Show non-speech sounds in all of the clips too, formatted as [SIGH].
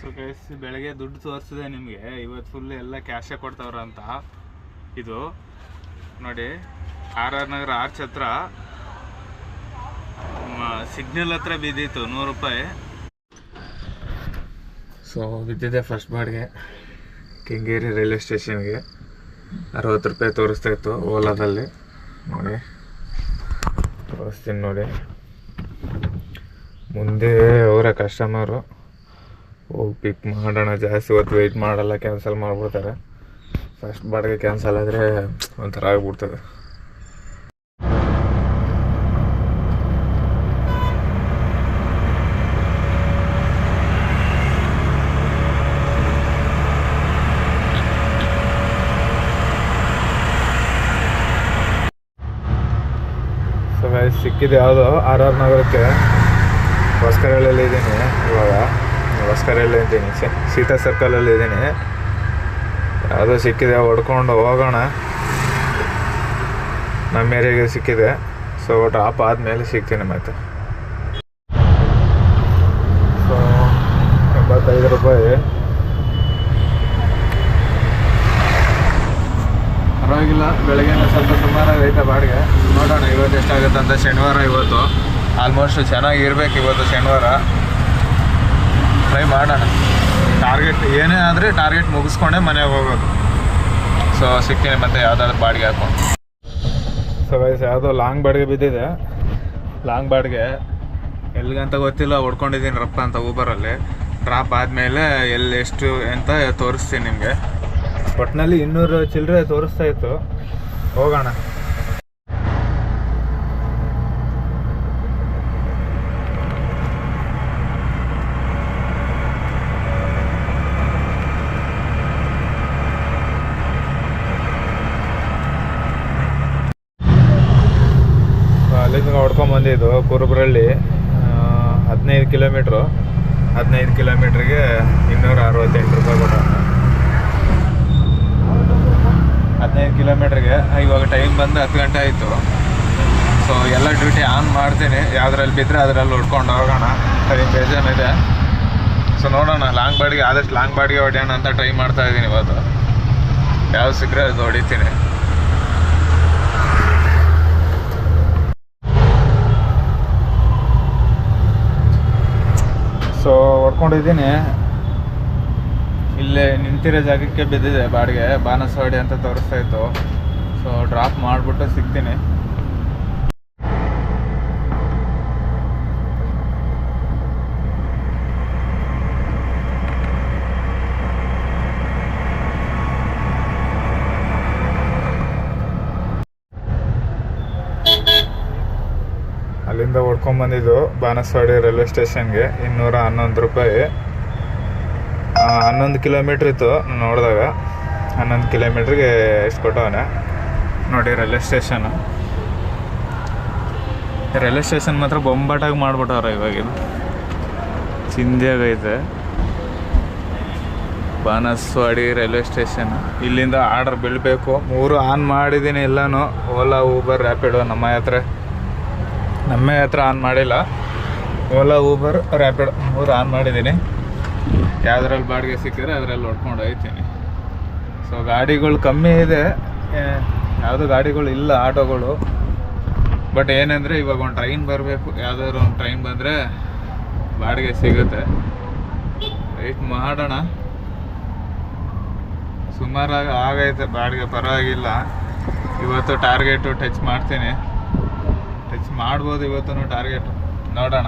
So guys ಬೆಳಗ್ಗೆ ದುಡ್ಡು ತೋರಿಸಿದೆ ನಿಮಗೆ. ಇವತ್ತು ಫುಲ್ ಎಲ್ಲ ಕ್ಯಾಶೇ ಕೊಡ್ತಾವ್ರ ಅಂತ. ಇದು ನೋಡಿ, ಆರ್ ಆರ್ ನಗರ ಆರ್ಚ್ ಹತ್ರ ಸಿಗ್ನಲ್ ಹತ್ರ ಬಿದ್ದಿತ್ತು, ನೂರು ರೂಪಾಯಿ. ಸೊ ಬಿದ್ದಿದೆ ಫಸ್ಟ್ ಬಾಡಿಗೆ. ಕೆಂಗೇರಿ ರೈಲ್ವೆ ಸ್ಟೇಷನ್ಗೆ ಅರವತ್ತು ರೂಪಾಯಿ ತೋರಿಸ್ತಾ ಇತ್ತು ಓಲಾದಲ್ಲಿ. ನೋಡಿ. ತೋರಿಸ್ತೀನಿ ನೋಡಿ. ಮುಂದೆ ಅವರ ಕಸ್ಟಮರು ಹೋಗಿ ಪಿಕ್ ಮಾಡೋಣ ಜಾಸ್ತಿ ಹೊತ್ತು ವೆಯ್ಟ್ ಮಾಡಲ್ಲ ಕ್ಯಾನ್ಸಲ್ ಮಾಡಿಬಿಡ್ತಾರೆ. ಫಸ್ಟ್ ಬಾಡಿಗೆ ಕ್ಯಾನ್ಸಲ್ ಆದರೆ ಒಂಥರ ಆಗಿಬಿಡ್ತದೆ. ಸೊ guys, ಸಿಕ್ಕಿದೆ ಯಾವುದು ಆರ್ ಆರ್ ನಗರಕ್ಕೆ. ಹೊಸ್ಕರಳ್ಳಿಯಲ್ಲಿ ಇದ್ದೀನಿ ಇವಾಗ. ಹೊಸ್ಕರಳ್ಳಿ ಇದ್ದೀನಿ. ಸೀತಾ ಸರ್ಕಲಲ್ಲಿ ಇದ್ದೀನಿ. ಯಾವುದೋ ಸಿಕ್ಕಿದೆ, ಹೊಡ್ಕೊಂಡು ಹೋಗೋಣ. ನಮ್ಮ ಏರಿಯಾಗೆ ಸಿಕ್ಕಿದೆ. ಸೊ ಡ್ರಾಪ್ ಆದಮೇಲೆ ಸಿಗ್ತೀನಿ ಮತ್ತೆ. ಸೊ ಎಂಬತ್ತೈದು ರೂಪಾಯಿ. ಪರವಾಗಿಲ್ಲ ಬೆಳಗ್ಗೆ ಸ್ವಲ್ಪ ಸುಮಾರು ಐತೆ ಬಾಡಿಗೆ. ನೋಡೋಣ, ಇವತ್ತು ಎಷ್ಟಾಗುತ್ತೆ ಅಂತ ಶನಿವಾರ ಇವತ್ತು. ಆಲ್ಮೋಸ್ಟ್ ಚೆನ್ನಾಗಿರ್ಬೇಕು ಇವತ್ತು ಶನಿವಾರ. ಟ್ರೈ ಮಾಡೋಣ. ಟಾರ್ಗೆಟ್ ಏನೇ ಆದರೆ ಟಾರ್ಗೆಟ್ ಮುಗಿಸ್ಕೊಂಡೆ ಮನೆಗೆ ಹೋಗೋದು. ಸೊ ಸಿಕ್ಕಿನಿ ಮತ್ತೆ ಯಾವುದಾದ್ರು ಬಾಡಿಗೆ ಹಾಕೊಂಡು ಸೊ ವಯಸ್ಸು ಯಾವುದೋ ಲಾಂಗ್ ಬಾಡಿಗೆ ಬಿದ್ದಿದೆ. ಲಾಂಗ್ ಬಾಡಿಗೆ ಎಲ್ಲಿಗಂತ ಗೊತ್ತಿಲ್ಲ, ಹೊಡ್ಕೊಂಡಿದ್ದೀನಿ ರಪ್ಪ ಅಂತ ಊಬರಲ್ಲಿ ಡ್ರಾಪ್ ಆದಮೇಲೆ ಎಲ್ಲಿ ಎಷ್ಟು ಅಂತ ತೋರಿಸ್ತೀನಿ ನಿಮಗೆ. ಒಟ್ಟಿನಲ್ಲಿ ಇನ್ನೂರು ಚಿಲ್ಲರೆ ತೋರಿಸ್ತಾ ಇತ್ತು. ಹೋಗೋಣ ಸೊ ಅಲ್ಲಿಂದ ಹೊಡ್ಕೊಂಬಂದಿದ್ದು ಕುರುಬರಳ್ಳಿ ಹದಿನೈದು ಕಿಲೋಮೀಟ್ರು. ಹದಿನೈದು ಕಿಲೋಮೀಟ್ರಿಗೆ ಇನ್ನೂರ ಅರವತ್ತೆಂಟು ರೂಪಾಯಿ ಕೊಟ್ಟ. ಹದಿನೈದು ಕಿಲೋಮೀಟ್ರಿಗೆ ಇವಾಗ ಟೈಮ್ ಬಂದು ಹತ್ತು ಗಂಟೆ ಆಯಿತು. ಸೊ ಎಲ್ಲ ಡ್ಯೂಟಿ ಆನ್ ಮಾಡ್ತೀನಿ. ಯಾವುದ್ರಲ್ಲಿ ಬಿದ್ದರೆ ಅದರಲ್ಲಿ ಉಳ್ಕೊಂಡು ಹೋಗೋಣ. ಟೈಮ್ ಬೇಜಾನಿದೆ ಸೊ ನೋಡೋಣ ಲಾಂಗ್ ಬಾಡಿಗೆ, ಆದಷ್ಟು ಲಾಂಗ್ ಬಾಡಿಗೆ ಹೊಡೆಯೋಣ ಅಂತ ಟ್ರೈ ಮಾಡ್ತಾ ಇದ್ದೀನಿ ಇವತ್ತು. ಯಾವ್ದು ಸಿಕ್ಕರೆ ಅದು ಹೊಡಿತೀನಿ. ಸೊ ಹೊಡ್ಕೊಂಡಿದ್ದೀನಿ. ಇಲ್ಲೇ ನಿಂತಿರೋ ಜಾಗಕ್ಕೆ ಬಿದ್ದಿದೆ, ಬಾಡಿಗೆ. ಬಾನಸವಾಡಿ ಅಂತ ತೋರಿಸ್ತಾ ಇತ್ತು. ಸೊ ಡ್ರಾಪ್ ಮಾಡಿಬಿಟ್ಟು ಸಿಗ್ತೀನಿ. ಅಲ್ಲಿಂದ ಹೊಡ್ಕೊಂಬಂದಿದ್ದು ಬಾನಸವಾಡಿ ರೈಲ್ವೆ ಸ್ಟೇಷನ್ಗೆ ಇನ್ನೂರ ಹನ್ನೊಂದು ರೂಪಾಯಿ. ಹನ್ನೊಂದು ಕಿಲೋಮೀಟ್ರ್ ಇತ್ತು ನೋಡಿದಾಗ. ಹನ್ನೊಂದು ಕಿಲೋಮೀಟ್ರಿಗೆ ಎಷ್ಟು ಕೊಟ್ಟವನೆ ನೋಡಿ ರೈಲ್ವೆ ಸ್ಟೇಷನ್. ರೈಲ್ವೆ ಸ್ಟೇಷನ್ ಮಾತ್ರ ಬೊಂಬಾಟಾಗಿ ಮಾಡ್ಬಿಟ್ಟವ್ರೆ ಇವಾಗಿನ. ಚಿಂದಿಯಾಗೈತೆ ಬಾನಸ್ವಾಡಿ ರೈಲ್ವೆ ಸ್ಟೇಷನ್. ಇಲ್ಲಿಂದ ಆರ್ಡರ್ ಬೀಳಬೇಕು ಮೂರು ಆನ್ ಮಾಡಿದ್ದೀನಿ ಎಲ್ಲನೂ. ಓಲಾ, ಊಬರ್, ರ್ಯಾಪಿಡೋ, ನಮ್ಮ ಹತ್ರ ನಮ್ಮ ಹತ್ರ ಆನ್ ಮಾಡಿಲ್ಲ. ಓಲಾ ಊಬರ್ ರ್ಯಾಪಿಡ್ ಮೂರು ಆನ್ ಮಾಡಿದ್ದೀನಿ. ಯಾವ್ದ್ರಲ್ಲಿ ಬಾಡಿಗೆ ಸಿಕ್ಕಿದ್ರೆ ಅದರಲ್ಲಿ ಹೊಡ್ಕೊಂಡು ಹೋಗ್ತೀನಿ. ಸೊ ಗಾಡಿಗಳು ಕಮ್ಮಿ ಇದೆ. ಯಾವುದು ಗಾಡಿಗಳು ಇಲ್ಲ ಆಟೋಗಳು. ಬಟ್ ಏನಂದರೆ ಇವಾಗ ಒಂದು ಟ್ರೈನ್ ಬರಬೇಕು. ಯಾವುದಾದ್ರು ಒಂದು ಟ್ರೈನ್ ಬಂದರೆ ಬಾಡಿಗೆ ಸಿಗುತ್ತೆ. ವೆಯ್ಟ್ ಮಾಡೋಣ. ಸುಮಾರಾಗಿ ಆಗೈತೆ ಬಾಡಿಗೆ ಪರವಾಗಿಲ್ಲ. ಇವತ್ತು ಟಾರ್ಗೆಟು ಟಚ್ ಮಾಡ್ತೀನಿ. ಟಚ್ ಮಾಡ್ಬೋದು ಇವತ್ತು ಟಾರ್ಗೆಟ್ ನೋಡೋಣ.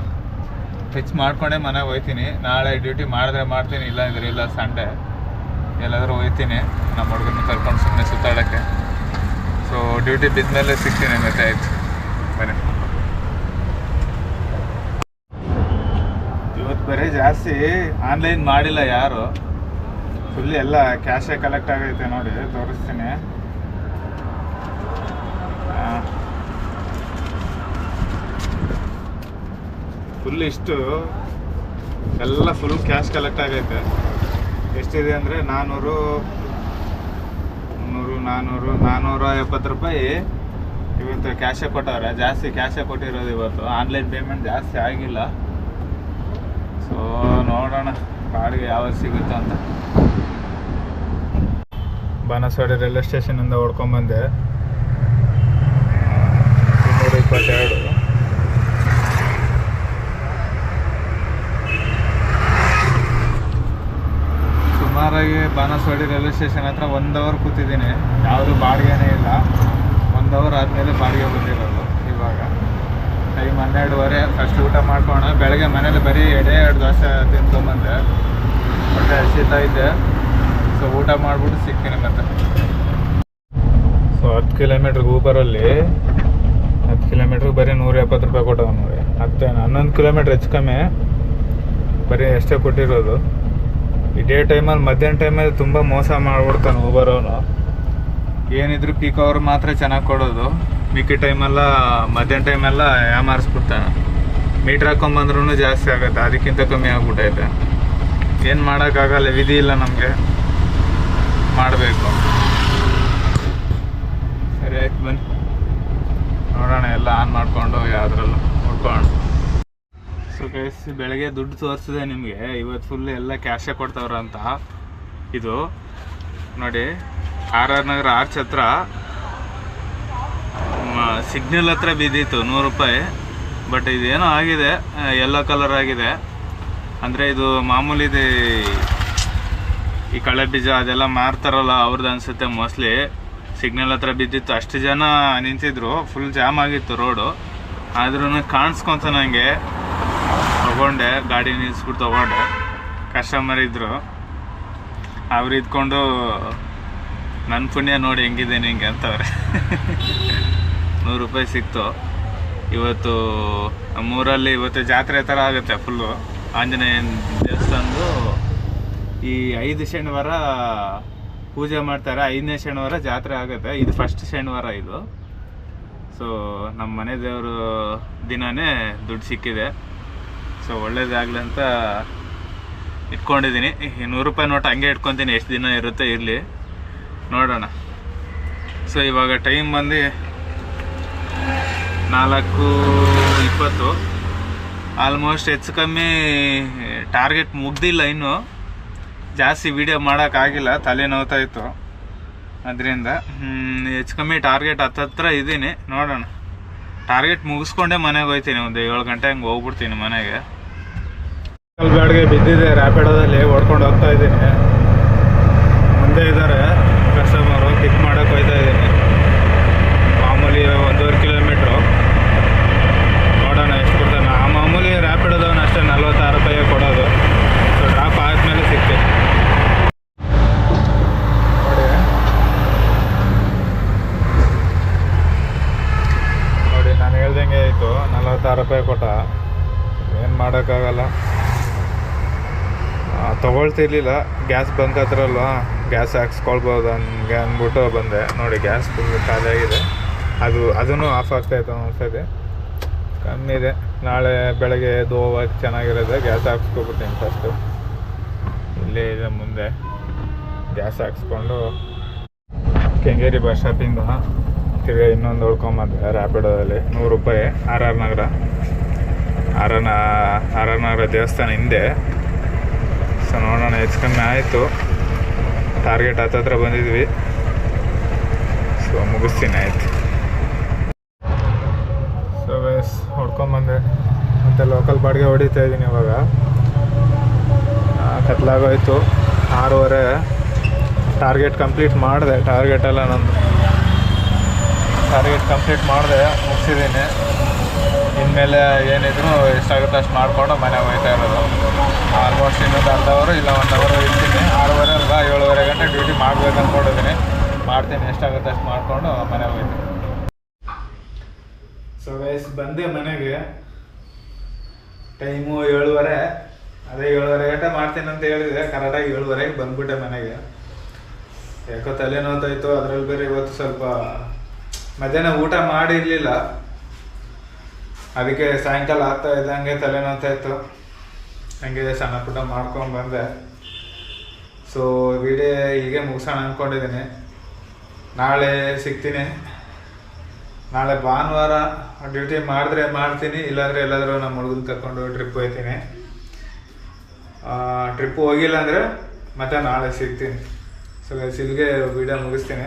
ಟಚ್ ಮಾಡ್ಕೊಂಡೆ ಮನೆಗೆ ಹೋಯ್ತೀನಿ. ನಾಳೆ ಡ್ಯೂಟಿ ಮಾಡಿದ್ರೆ ಮಾಡ್ತೀನಿ ಇಲ್ಲ ಅಂದ್ರೆ ಇಲ್ಲ ಸಂಡೇ ಎಲ್ಲಾದರೂ ಹೋಯ್ತೀನಿ. ನಮ್ಮ ಹುಡುಗನ ಕರ್ಕೊಂಡು ಸುಮ್ಮನೆ ಸುತ್ತಾಡೋಕ್ಕೆ. ಸೊ ಡ್ಯೂಟಿ ಬಿದ್ಮೇಲೆ ಸಿಗ್ತೀನಿ ಮತ್ತೆ ಆಯ್ತು. ಬನ್ನಿ. ಇವತ್ತು ಬರೀ ಜಾಸ್ತಿ ಆನ್ಲೈನ್ ಮಾಡಿಲ್ಲ ಯಾರು. ಫುಲ್ ಎಲ್ಲ ಕ್ಯಾಶೇ ಕಲೆಕ್ಟ್ ಆಗೈತೆ ನೋಡಿ, ತೋರಿಸ್ತೀನಿ. ಫುಲ್ ಇಷ್ಟು ಎಲ್ಲ ಫುಲ್ ಕ್ಯಾಶ್ ಕಲೆಕ್ಟ್ ಆಗೈತೆ. ಎಷ್ಟಿದೆ ಅಂದರೆ ನಾನ್ನೂರು ಮುನ್ನೂರು ನಾನ್ನೂರು ನಾನ್ನೂರ ಎಪ್ಪತ್ತು ರೂಪಾಯಿ ಇವತ್ತು ಕ್ಯಾಶೇ ಕೊಟ್ಟವ್ರೆ. ಜಾಸ್ತಿ ಕ್ಯಾಶೇ ಕೊಟ್ಟಿರೋದು ಇವತ್ತು. ಆನ್ಲೈನ್ ಪೇಮೆಂಟ್ ಜಾಸ್ತಿ ಆಗಿಲ್ಲ. ಸೊ ನೋಡೋಣ ಕಾಡಿಗೆ ಯಾವಾಗ ಸಿಗುತ್ತೆ ಅಂತ. ಬಾನಸವಾಡಿ ರೈಲ್ವೆ ಸ್ಟೇಷನಿಂದ ಹೊಡ್ಕೊಂಬಂದೆ ಇನ್ನೂರ ಇಪ್ಪತ್ತೆರಡು. ಸುಮಾರಾಗಿ ಬಾನಸವಾಡಿ ರೈಲ್ವೆ ಸ್ಟೇಷನ್ ಹತ್ರ ಒಂದು ಅವರ್ ಕೂತಿದ್ದೀನಿ. ಯಾವುದು ಬಾಡಿಗೆನೇ ಇಲ್ಲ. ಒಂದು ಅವರ್ ಆದಮೇಲೆ ಬಾಡಿಗೆ ಬಂದಿರೋದು ಇವಾಗ. ಟೈಮ್ ಹನ್ನೆರಡುವರೆ. ಫಸ್ಟ್ ಊಟ ಮಾಡ್ಕೋಣ ಬೆಳಗ್ಗೆ ಮನೇಲಿ ಬರೀ ಎಡೆ, ಎರಡು ದೋಸೆ ತಿನ್ಕೊಂಬಂದೆ ಒಳ್ಳೆ ಹಸಿತಾ ಇದ್ದೆ ಸೊ ಊಟ ಮಾಡ್ಬಿಟ್ಟು ಸಿಗ್ತೀನಿ ಮತ್ತೆ. ಸೊ ಹತ್ತು ಕಿಲೋಮೀಟ್ರ್ ಊಬರಲ್ಲಿ ಹತ್ತು ಕಿಲೋಮೀಟ್ರಿಗೆ ಬರೀ ನೂರ ಎಪ್ಪತ್ತು ರೂಪಾಯಿ ಕೊಟ್ಟವನು ಹತ್ತು ಹನ್ನೊಂದು ಕಿಲೋಮೀಟ್ರ್ ಹೆಚ್ಚು ಕಮ್ಮಿ, ಬರೀ ಎಷ್ಟೇ ಕೊಟ್ಟಿರೋದು. ಇದೇ ಟೈಮಲ್ಲಿ ಮಧ್ಯಾಹ್ನ ಟೈಮಲ್ಲಿ ತುಂಬ ಮೋಸ ಮಾಡ್ಬಿಡ್ತಾನೆ ಊಬರವನು ಏನಿದ್ರು ಪೀಕ್ ಅವ್ರು ಮಾತ್ರ ಚೆನ್ನಾಗಿ ಕೊಡೋದು. ಮಿಕ್ಕಿ ಟೈಮೆಲ್ಲ ಮಧ್ಯಾಹ್ನ ಟೈಮೆಲ್ಲ ಯಾಮಾರಿಸ್ಬಿಡ್ತಾನೆ ಮೀಟ್ರ್ ಹಾಕೊಂಬಂದ್ರೂ ಜಾಸ್ತಿ ಆಗುತ್ತೆ, ಅದಕ್ಕಿಂತ ಕಮ್ಮಿ ಆಗ್ಬಿಟ್ಟೈತೆ ಏನು ಮಾಡೋಕ್ಕಾಗಲ್ಲ ವಿಧಿ ಇಲ್ಲ ನಮಗೆ. ಮಾಡಬೇಕು. ಸರಿ, ಆಯ್ತು, ಬನ್ನಿ. ನೋಡೋಣ, ಎಲ್ಲ ಆನ್ ಮಾಡಿಕೊಂಡು ಯಾವುದ್ರಲ್ಲೂ ನೋಡ್ಕೊಳ್ಳೋಣ ಸೊ ಗೈಸ್ ಬೆಳಗ್ಗೆ ದುಡ್ಡು ತೋರಿಸಿದೆ ನಿಮಗೆ ಇವತ್ತು ಫುಲ್ ಎಲ್ಲ ಕ್ಯಾಶೇ ಕೊಡ್ತಾವ್ರ ಅಂತ. ಇದು ನೋಡಿ, ಆರ್ ಆರ್ ನಗರ ಆರ್ಚ್ ಹತ್ರ ಸಿಗ್ನಲ್ ಹತ್ರ ಬಿದ್ದಿತ್ತು ನೂರು ರೂಪಾಯಿ, ಬಟ್ ಇದೇನೋ ಆಗಿದೆ ಎಲ್ಲೋ ಕಲರ್ ಆಗಿದೆ. ಅಂದರೆ ಇದು ಮಾಮೂಲಿದು ಈ ಕಳೆ ಬೀಜ ಅದೆಲ್ಲ ಮಾರ್ತಾರಲ್ಲ ಅವ್ರದ್ದು ಅನಿಸುತ್ತೆ ಮೋಸ್ಟ್ಲಿ ಸಿಗ್ನಲ್ ಹತ್ರ ಬಿದ್ದಿತ್ತು, ಅಷ್ಟು ಜನ ನಿಂತಿದ್ರು ಫುಲ್ ಜಾಮ್ ಆಗಿತ್ತು ರೋಡು ಆದ್ರೂ ಕಾಣಿಸ್ಕೊಂತ ನನಗೆ ತಗೊಂಡೆ, ಗಾಡಿ ನಿಲ್ಲಿಸ್ಬಿಟ್ಟು ತಗೊಂಡೆ. ಕಸ್ಟಮರ್ ಇದ್ದರು ಅವ್ರು ಇದ್ಕೊಂಡು ನನ್ನ ಪುಣ್ಯ ನೋಡಿ ಹೆಂಗಿದೆ ನಿಂಗೆ? ಅಂತವ್ರೆ. [LAUGHS] ನೂರು ರೂಪಾಯಿ ಸಿಕ್ತು. ಇವತ್ತು, ನಮ್ಮೂರಲ್ಲಿ ಇವತ್ತು ಜಾತ್ರೆ ಥರ ಆಗುತ್ತೆ ಫುಲ್ಲು ಆಂಜನೇಯನ ದೇವಸ್ಥಾನದ್ದು ಈ ಐದು ಶನಿವಾರ ಪೂಜೆ ಮಾಡ್ತಾರೆ. ಐದನೇ ಶನಿವಾರ ಜಾತ್ರೆ ಆಗುತ್ತೆ. ಇದು ಫಸ್ಟ್ ಶನಿವಾರ ಇದು. ಸೊ ನಮ್ಮ ಮನೆ ದೇವರು ದಿನವೇ ದುಡ್ಡು ಸಿಕ್ಕಿದೆ. ಸೊ ಅಂತ ಇಟ್ಕೊಂಡಿದ್ದೀನಿ. ನೂರು ರೂಪಾಯಿ ನೋಟ್ ಹಂಗೆ ಇಟ್ಕೊತೀನಿ, ಎಷ್ಟು ದಿನ ಇರುತ್ತೆ ಇರಲಿ. ನೋಡೋಣ. ಸೊ ಇವಾಗ ಟೈಮ್ ಬಂದು ನಾಲ್ಕು ಇಪ್ಪತ್ತು. ಆಲ್ಮೋಸ್ಟ್ ಹೆಚ್ಚು ಕಮ್ಮಿ ಟಾರ್ಗೆಟ್ ಮುಗ್ದಿಲ್ಲ ಇನ್ನು. ಜಾಸ್ತಿ ವಿಡಿಯೋ ಮಾಡೋಕ್ಕಾಗಿಲ್ಲ ತಲೆ ಇತ್ತು ಅದರಿಂದ ಹೆಚ್ಚು ಕಮ್ಮಿ ಟಾರ್ಗೆಟ್ ಹತ್ತತ್ರ ಇದ್ದೀನಿ. ನೋಡೋಣ. ಟಾರ್ಗೆಟ್ ಮುಗಿಸ್ಕೊಂಡೆ ಮನೆಗೆ ಹೋಗ್ತೀನಿ ಒಂದು ಏಳು ಗಂಟೆ ಹಂಗೆ ಹೋಗ್ಬಿಡ್ತೀನಿ ಮನೆಗೆ. ಬ್ಯಾಡ್ಗೆ ಬಿದ್ದಿದೆ ರ್ಯಾಪಿಡೋದಲ್ಲಿ ಓಡ್ಕೊಂಡು ಹೋಗ್ತಾ ಇದ್ದೀನಿ. ಮುಂದೆ ಇದ್ದಾರೆ, ಕಸ್ಟಮರು ಕಿಕ್ ಮಾಡೋಕೆ ಹೋಗ್ತಾ ಇದ್ದೀನಿ. ಮಾಮೂಲಿ ಒಂದೂವರೆ ಕಿಲೋಮೀಟ್ರು. ನೋಡೋಣ ಎಷ್ಟು ಕೊಡ್ತಾನೆ. ಆ ಮಾಮೂಲಿ ರ್ಯಾಪಿಡೋದವನು ಅಷ್ಟೇ, ನಲ್ವತ್ತಾರು ರೂಪಾಯಿ ಕೊಡೋದು. ಸೊ ಡ್ರಾಪ್ ಆದಮೇಲೆ ಸಿಗ್ತೀನಿ. ನೋಡಿ, ನಾನು ಹೇಳ್ದಂಗೆ ಆಯಿತು, ನಲ್ವತ್ತಾರು ರೂಪಾಯಿ ಕೊಟ್ಟ. ಏನು ಮಾಡೋಕ್ಕಾಗಲ್ಲ. ತಗೊಳ್ತಿರ್ಲಿಲ್ಲ. ಗ್ಯಾಸ್ ಬಂಕ್ ಹತ್ರ ಅಲ್ವಾ? ಗ್ಯಾಸ್ ಹಾಕ್ಸ್ಕೊಳ್ಬೋದು ಹಂಗೆ ಅಂದ್ಬಿಟ್ಟು ಬಂದೆ. ನೋಡಿ, ಗ್ಯಾಸ್ ಫುಲ್ ಖಾಲಿ ಆಗಿದೆ ಅದು ಅದನ್ನು ಆಫ್ ಆಗ್ತಾಯಿತ್ತು ಕಮ್ಮಿ ಇದೆ. ನಾಳೆ ಬೆಳಗ್ಗೆ ಎದ್ದು ಹೋಗೋಕ್ಕೆ ಚೆನ್ನಾಗಿರೋದೆ ಗ್ಯಾಸ್ ಹಾಕ್ಸ್ಕೊಬಿಡ್ತೀನಿ ಫಸ್ಟು ಇಲ್ಲೇ ಇದೆ ಮುಂದೆ. ಗ್ಯಾಸ್ ಹಾಕ್ಸ್ಕೊಂಡು ಕೆಂಗೇರಿ ಬಸ್ ಸ್ಟಾಪಿಂದ ತಿರ್ಗಿ ಇನ್ನೊಂದು ಹೊಡ್ಕೊಂಬಂದೆ ರ್ಯಾಪಿಡೋದಲ್ಲಿ ನೂರು ರೂಪಾಯಿ R R Nagar. R R R R Nagar ದೇವಸ್ಥಾನ ಹಿಂದೆ. ಸೊ ನೋಡೋಣ ಹೆಚ್ಚು ಕಮ್ಮಿ ಆಯಿತು. ಟಾರ್ಗೆಟ್ ಹತ್ತತ್ರ ಬಂದಿದ್ವಿ. ಸೊ ಮುಗಿಸ್ತೀನಿ, ಆಯಿತು. ಸೊ ಬೇಸ್ ಹೊಡ್ಕೊಂಬಂದೆ ಮತ್ತು ಲೋಕಲ್ ಬಾಡಿಗೆ ಹೊಡಿತಾ ಇದ್ದೀನಿ ಇವಾಗ. ಕತ್ಲಾಗೋಯ್ತು. ಆರೂವರೆ. ಟಾರ್ಗೆಟ್ ಕಂಪ್ಲೀಟ್ ಮಾಡಿದೆ. ಟಾರ್ಗೆಟ್ ಎಲ್ಲ ನಂದು. ಟಾರ್ಗೆಟ್ ಕಂಪ್ಲೀಟ್ ಮಾಡಿದೆ, ಮುಗಿಸಿದ್ದೀನಿ. ಇನ್ಮೇಲೆ ಏನಿದ್ರು ಎಷ್ಟಾಗುತ್ತೆ ಅಷ್ಟು ಮಾಡಿಕೊಂಡು ಮನೆಗೆ ಹೋಗ್ತಾ ಇರೋದು. ಆಲ್ಮೋಸ್ಟ್ ಇನ್ನೊಂದು ಅರ್ಧ ಅವರು ಇಲ್ಲ ಒಂದು ಅವರು ಇರ್ತೀನಿ. ಆರೂವರೆ ಅಲ್ವಾ? ಏಳುವರೆ ಗಂಟೆ ಡ್ಯೂಟಿ ಮಾಡ್ಬೇಕು ಅಂದ್ಕೊಂಡಿದ್ದೀನಿ ಮಾಡ್ತೀನಿ. ಎಷ್ಟಾಗುತ್ತೆ ಅಷ್ಟು ಮಾಡಿಕೊಂಡು ಮನೆಗೆ ಹೋಗ್ತೀನಿ ಸೊ ವಯಸ್ಸು ಬಂದೆ ಮನೆಗೆ. ಟೈಮು ಏಳುವರೆ. ಅದೇ ಏಳುವರೆ ಗಂಟೆ ಮಾಡ್ತೀನಿ ಅಂತ ಹೇಳಿದೆ. ಕರೆಕ್ಟಾಗಿ ಏಳುವರೆಗೆ ಬಂದ್ಬಿಟ್ಟೆ ಮನೆಗೆ. ಯಾಕೋ ತಲೆನೋತಾಯ್ತು ಅದ್ರಲ್ಲಿ ಬೇರೆ ಇವತ್ತು ಸ್ವಲ್ಪ ಮಧ್ಯಾಹ್ನ ಊಟ ಮಾಡಿರಲಿಲ್ಲ. ಅದಕ್ಕೆ ಸಾಯಂಕಾಲ ಆಗ್ತಾ ಇದ್ದಂಗೆ ತಲೆ ಹಾಗೆ ಇತ್ತು. ಹಂಗೆ ಸಣ್ಣ ಪುಟ್ಟ ಮಾಡ್ಕೊಂಡು ಬಂದೆ. ಸೊ ವಿಡಿಯೋ ಹೀಗೆ ಮುಗಿಸೋಣ ಅಂದ್ಕೊಂಡಿದ್ದೀನಿ ನಾಳೆ ಸಿಗ್ತೀನಿ. ನಾಳೆ ಭಾನುವಾರ ಡ್ಯೂಟಿ ಮಾಡಿದ್ರೆ ಮಾಡ್ತೀನಿ, ಇಲ್ಲಾಂದರೆ ಎಲ್ಲಾದರೂ ನಮ್ಮ ಹುಡುಗನ ಕರ್ಕೊಂಡು ಟ್ರಿಪ್ ಹೋಗ್ತೀನಿ. ಟ್ರಿಪ್ ಹೋಗಿಲ್ಲ ಅಂದರೆ ಮತ್ತೆ ನಾಳೆ ಸಿಗ್ತೀನಿ. ಸೊ ಸಿಲ್ಗೆ ವಿಡಿಯೋ ಮುಗಿಸ್ತೀನಿ.